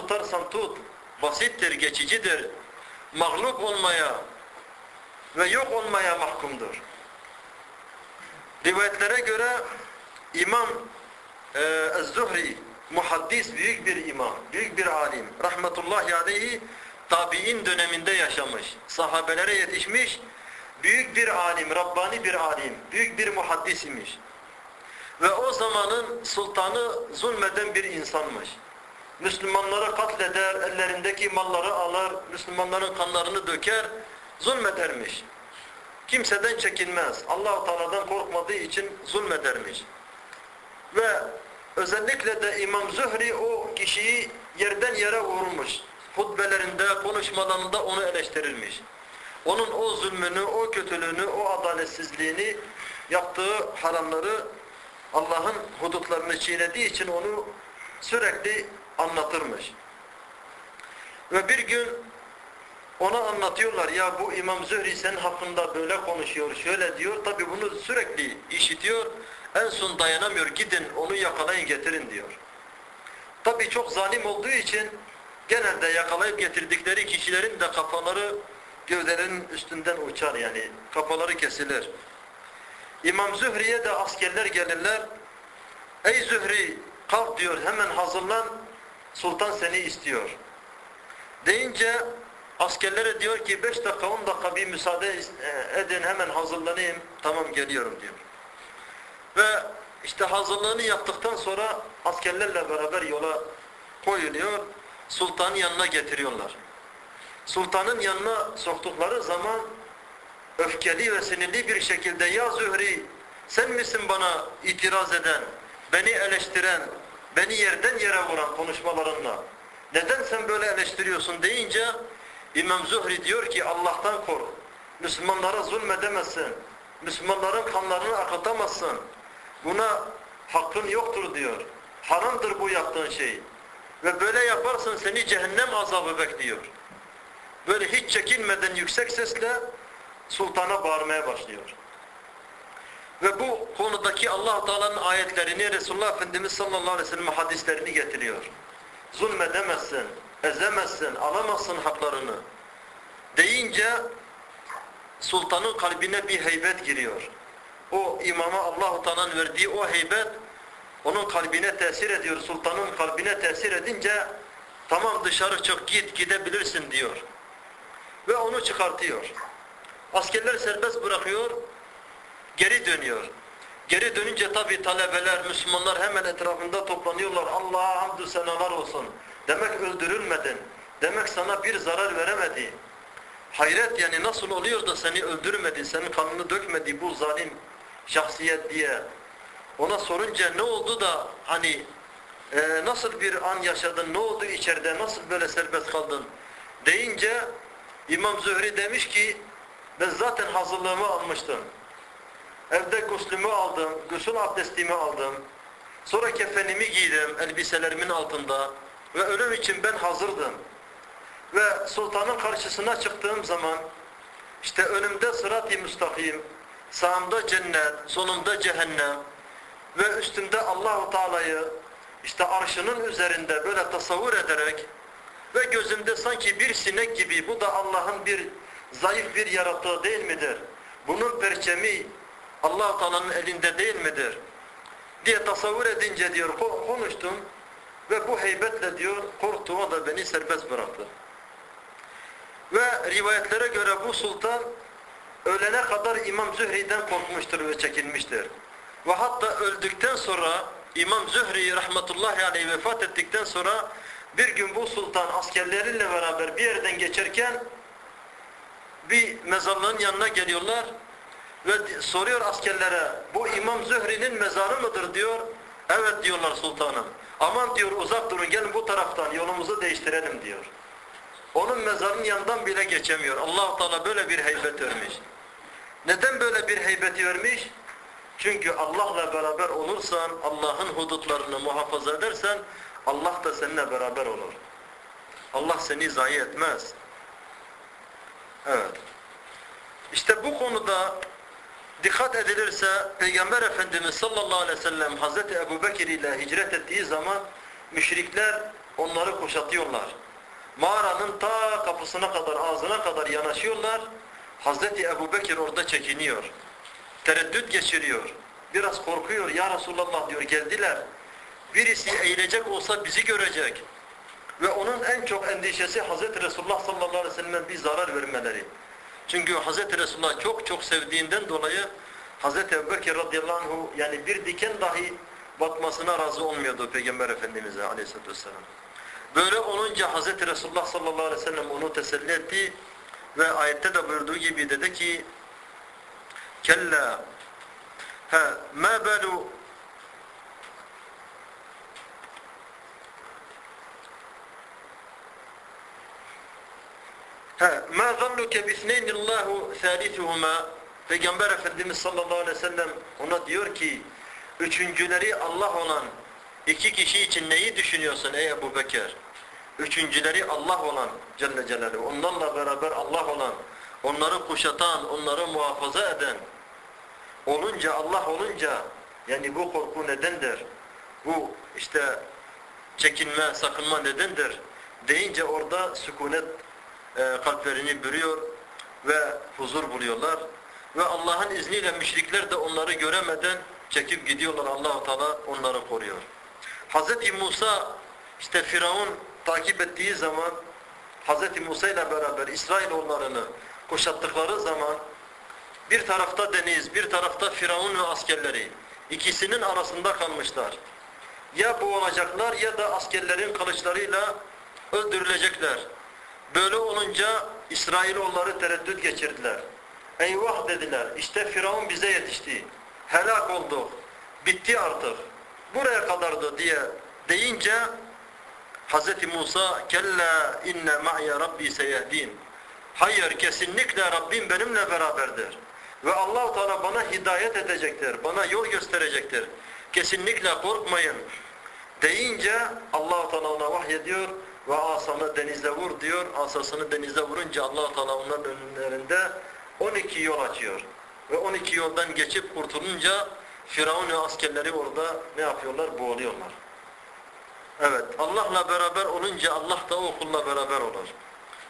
tutarsan tut. Basittir, geçicidir. Mağlup olmaya ve yok olmaya mahkumdur. Rivayetlere göre İmam e, Ez-Zuhri muhaddis büyük bir imam, büyük bir alim. Rahmetullahi aleyhi tabi'in döneminde yaşamış. Sahabelere yetişmiş. Büyük bir alim, Rabbani bir alim, büyük bir muhaddis imiş. Ve o zamanın sultanı zulmeden bir insanmış. Müslümanları katleder, ellerindeki malları alır, Müslümanların kanlarını döker, zulmedermiş. Kimseden çekinmez. Allah-u Teala'dan korkmadığı için zulmedermiş. Ve özellikle de İmam Zühri o kişiyi yerden yere vurmuş. Hutbelerinde, konuşmalarında onu eleştirilmiş. Onun o zulmünü, o kötülüğünü, o adaletsizliğini, yaptığı haramları Allah'ın hudutlarını çiğnediği için onu sürekli anlatırmış. Ve bir gün ona anlatıyorlar ya bu İmam Zühri senin hakkında böyle konuşuyor, şöyle diyor. Tabi bunu sürekli işitiyor. En son dayanamıyor. Gidin onu yakalayın getirin diyor. Tabi çok zalim olduğu için genelde yakalayıp getirdikleri kişilerin de kafaları gövdelerinin üstünden uçar yani. Kafaları kesilir. İmam Zühri'ye de askerler gelirler. Ey Zühri kalk diyor hemen hazırlan sultan seni istiyor. Deyince askerlere diyor ki 5 dakika 10 dakika bir müsaade edin hemen hazırlanayım tamam geliyorum diyor. Ve işte hazırlığını yaptıktan sonra askerlerle beraber yola koyuluyor. Sultanın yanına getiriyorlar. Sultanın yanına soktukları zaman öfkeli ve sinirli bir şekilde ya Zühri sen misin bana itiraz eden, beni eleştiren, beni yerden yere vuran konuşmalarınla neden sen böyle eleştiriyorsun deyince İmam Zühri diyor ki Allah'tan kork. Müslümanlara zulmedemezsin. Müslümanların kanlarını akıtamazsın. Buna hakkın yoktur diyor. Haramdır bu yaptığın şey. Ve böyle yaparsan seni cehennem azabı bekliyor. Böyle hiç çekinmeden yüksek sesle sultana bağırmaya başlıyor. Ve bu konudaki allah Teala'nın ayetlerini Resulullah Efendimiz sallallahu aleyhi ve sellem hadislerini getiriyor. Zulmedemezsin, ezemezsin, alamazsın haklarını deyince sultanın kalbine bir heybet giriyor. O imama allah Teala'nın verdiği o heybet onun kalbine tesir ediyor. Sultanın kalbine tesir edince tamam dışarı çık git gidebilirsin diyor. Ve onu çıkartıyor. Askerler serbest bırakıyor, geri dönüyor. Geri dönünce tabi talebeler, Müslümanlar hemen etrafında toplanıyorlar. Allah'a hamdü senalar olsun. Demek öldürülmedin. Demek sana bir zarar veremedi. Hayret yani nasıl oluyor da seni öldürmedi, senin kanını dökmedi bu zalim şahsiyet diye. Ona sorunca ne oldu da hani e, nasıl bir an yaşadın, ne oldu içeride, nasıl böyle serbest kaldın deyince İmam Zühri demiş ki ben zaten hazırlığımı almıştım. Evde guslümü aldım, gusül abdestimi aldım. Sonra kefenimi giydim elbiselerimin altında ve ölüm için ben hazırdım. Ve sultanın karşısına çıktığım zaman işte önümde sırat-i müstakim, sağımda cennet, solumda cehennem ve üstümde Allahu Teala'yı işte arşının üzerinde böyle tasavvur ederek ve gözümde sanki bir sinek gibi bu da Allah'ın bir zayıf bir yaratığı değil midir? Bunun perçemi allah Teala'nın elinde değil midir? diye tasavvur edince diyor konuştum ve bu heybetle diyor o da beni serbest bıraktı. Ve rivayetlere göre bu sultan ölene kadar İmam Zühri'den korkmuştur ve çekinmiştir. Ve hatta öldükten sonra İmam Zühri rahmetullahi aleyhi vefat ettikten sonra bir gün bu sultan askerleriyle beraber bir yerden geçerken bir mezarlığın yanına geliyorlar ve soruyor askerlere bu İmam Zühri'nin mezarı mıdır diyor. Evet diyorlar sultanım. Aman diyor uzak durun gelin bu taraftan yolumuzu değiştirelim diyor. Onun mezarının yanından bile geçemiyor. allah Teala böyle bir heybet vermiş. Neden böyle bir heybeti vermiş? Çünkü Allah'la beraber olursan, Allah'ın hudutlarını muhafaza edersen, Allah da seninle beraber olur. Allah seni zayi etmez. Evet. İşte bu konuda dikkat edilirse Peygamber Efendimiz sallallahu aleyhi ve sellem Hazreti Ebu Bekir ile hicret ettiği zaman müşrikler onları kuşatıyorlar. Mağaranın ta kapısına kadar, ağzına kadar yanaşıyorlar. Hazreti Ebu Bekir orada çekiniyor. Tereddüt geçiriyor. Biraz korkuyor. Ya Resulallah diyor geldiler. Birisi eğilecek olsa bizi görecek. Ve onun en çok endişesi Hazreti Resulullah sallallahu aleyhi ve sellem'e bir zarar vermeleri. Çünkü Hazreti Resulullah çok çok sevdiğinden dolayı Hazreti Ebubekir radıyallahu anhu yani bir diken dahi batmasına razı olmuyordu Peygamber Efendimiz'e aleyhissalatü vesselam. Böyle olunca Hazreti Resulullah sallallahu aleyhi ve sellem onu teselli etti ve ayette de buyurduğu gibi dedi ki kella ha ma balu Ha, ma zannuke bisneynillahu thalithuhuma Peygamber Efendimiz sallallahu aleyhi ve sellem ona diyor ki üçüncüleri Allah olan iki kişi için neyi düşünüyorsun ey Ebu Bekir? Üçüncüleri Allah olan Celle Celaluhu, onlarla beraber Allah olan, onları kuşatan, onları muhafaza eden olunca, Allah olunca yani bu korku nedendir? Bu işte çekinme, sakınma nedendir? Deyince orada sükunet e, kalplerini bürüyor ve huzur buluyorlar. Ve Allah'ın izniyle müşrikler de onları göremeden çekip gidiyorlar. allah Teala onları koruyor. Hz. Musa işte Firavun takip ettiği zaman Hz. Musa ile beraber İsrailoğullarını kuşattıkları zaman bir tarafta deniz, bir tarafta Firavun ve askerleri ikisinin arasında kalmışlar. Ya boğulacaklar ya da askerlerin kılıçlarıyla öldürülecekler. Böyle olunca İsrailoğulları tereddüt geçirdiler. Eyvah dediler. İşte Firavun bize yetişti. Helak olduk. Bitti artık. Buraya kadardı diye deyince Hz. Musa kella inne ma'ya rabbi seyehdin. Hayır kesinlikle Rabbim benimle beraberdir. Ve allah Teala bana hidayet edecektir. Bana yol gösterecektir. Kesinlikle korkmayın. Deyince allah Teala ona vahyediyor ve asanı denizde vur diyor. Asasını denizde vurunca allah Teala onların önlerinde 12 yol açıyor. Ve 12 yoldan geçip kurtulunca Firavun ve askerleri orada ne yapıyorlar? Boğuluyorlar. Evet, Allah'la beraber olunca Allah da o kulla beraber olur.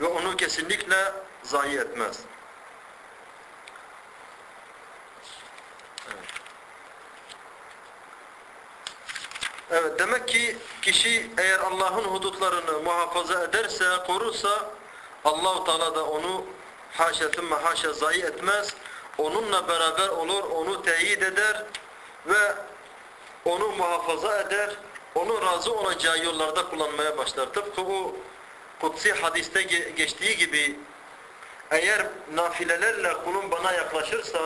Ve onu kesinlikle zayi etmez. Evet, demek ki kişi eğer Allah'ın hudutlarını muhafaza ederse, korursa Allah-u Teala da onu haşa tümme haşa zayi etmez. Onunla beraber olur, onu teyit eder ve onu muhafaza eder. Onun razı olacağı yollarda kullanmaya başlar. Tıpkı o kutsi hadiste geçtiği gibi eğer nafilelerle kulum bana yaklaşırsa,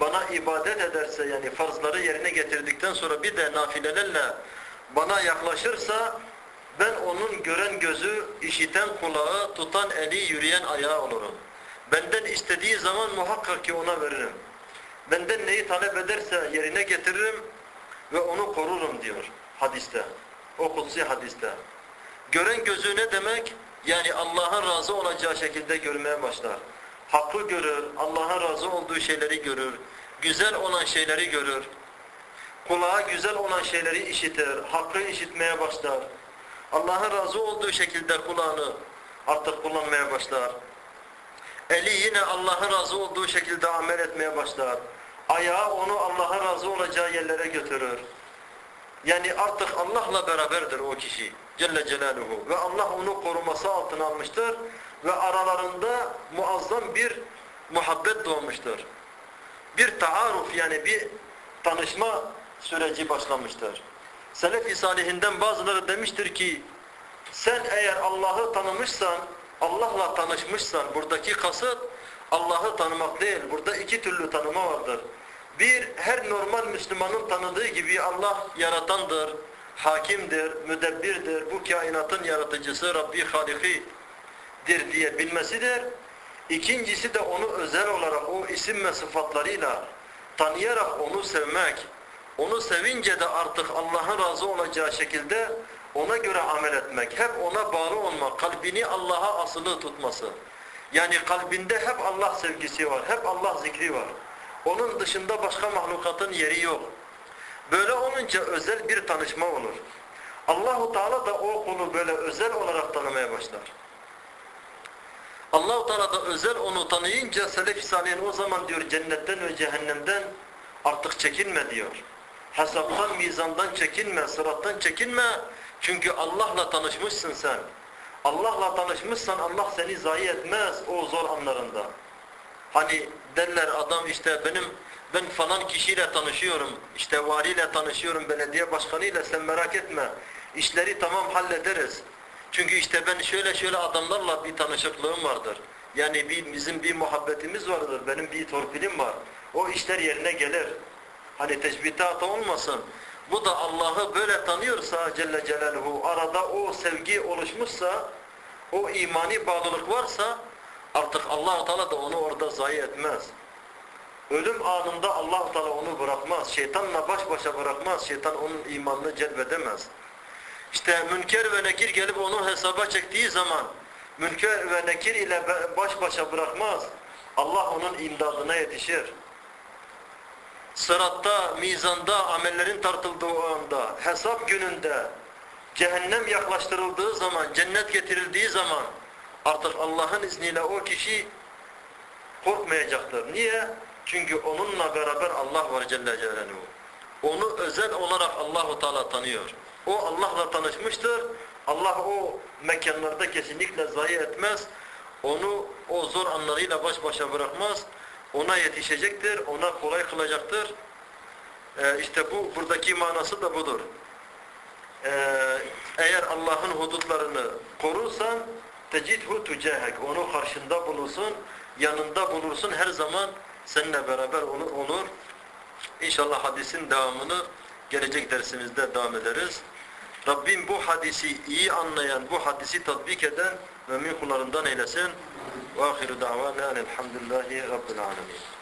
bana ibadet ederse yani farzları yerine getirdikten sonra bir de nafilelerle bana yaklaşırsa ben onun gören gözü, işiten kulağı, tutan eli, yürüyen ayağı olurum. Benden istediği zaman muhakkak ki ona veririm. Benden neyi talep ederse yerine getiririm ve onu korurum diyor hadiste. O kutsi hadiste. Gören gözü ne demek? Yani Allah'ın razı olacağı şekilde görmeye başlar. Hakkı görür, Allah'ın razı olduğu şeyleri görür, güzel olan şeyleri görür. Kulağa güzel olan şeyleri işitir, hakkı işitmeye başlar. Allah'ın razı olduğu şekilde kulağını artık kullanmaya başlar. Eli yine Allah'ın razı olduğu şekilde amel etmeye başlar. Ayağı onu Allah'ın razı olacağı yerlere götürür. Yani artık Allah'la beraberdir o kişi Celle Celaluhu ve Allah onu koruması altına almıştır ve aralarında muazzam bir muhabbet doğmuştur. Bir taaruf yani bir tanışma süreci başlamıştır. Selef-i Salihinden bazıları demiştir ki sen eğer Allah'ı tanımışsan Allah'la tanışmışsan buradaki kasıt Allah'ı tanımak değil. Burada iki türlü tanıma vardır. Bir, her normal Müslümanın tanıdığı gibi Allah yaratandır, hakimdir, müdebbirdir, bu kainatın yaratıcısı, Rabbi Haliki'dir diye bilmesidir. İkincisi de onu özel olarak o isim ve sıfatlarıyla tanıyarak onu sevmek, onu sevince de artık Allah'ın razı olacağı şekilde ona göre amel etmek, hep ona bağlı olmak, kalbini Allah'a asılı tutması. Yani kalbinde hep Allah sevgisi var, hep Allah zikri var. Onun dışında başka mahlukatın yeri yok. Böyle olunca özel bir tanışma olur. Allahu Teala da o kulu böyle özel olarak tanımaya başlar. Allahu Teala da özel onu tanıyınca Selef-i Salih'in o zaman diyor cennetten ve cehennemden artık çekinme diyor. Hesaptan, mizandan çekinme, sırattan çekinme. Çünkü Allah'la tanışmışsın sen. Allah'la tanışmışsan Allah seni zayi etmez o zor anlarında. Hani derler adam işte benim ben falan kişiyle tanışıyorum, işte valiyle tanışıyorum, belediye başkanıyla sen merak etme. İşleri tamam hallederiz. Çünkü işte ben şöyle şöyle adamlarla bir tanışıklığım vardır. Yani bir, bizim bir muhabbetimiz vardır, benim bir torpilim var. O işler yerine gelir. Hani teşbihat olmasın. Bu da Allah'ı böyle tanıyorsa Celle Celaluhu, arada o sevgi oluşmuşsa, o imani bağlılık varsa artık allah Teala da onu orada zayi etmez. Ölüm anında allah Teala onu bırakmaz. Şeytanla baş başa bırakmaz. Şeytan onun imanını celbedemez. İşte münker ve nekir gelip onu hesaba çektiği zaman münker ve nekir ile baş başa bırakmaz. Allah onun imdadına yetişir. Sıratta, mizanda, amellerin tartıldığı anda, hesap gününde, cehennem yaklaştırıldığı zaman, cennet getirildiği zaman artık Allah'ın izniyle o kişi korkmayacaktır. Niye? Çünkü onunla beraber Allah var Celle Celaluhu. Onu özel olarak Allahu Teala tanıyor. O Allah'la tanışmıştır. Allah o mekanlarda kesinlikle zayi etmez. Onu o zor anlarıyla baş başa bırakmaz. Ona yetişecektir, ona kolay kılacaktır. Ee, işte bu buradaki manası da budur. Ee, eğer Allah'ın hudutlarını korursan tecidhu tucahek. Onu karşında bulursun, yanında bulursun. Her zaman seninle beraber olur. İnşallah hadisin devamını gelecek dersimizde devam ederiz. Rabbim bu hadisi iyi anlayan, bu hadisi tatbik eden mümin kullarından eylesin. Ve ahiru davana elhamdülillahi rabbil alemin.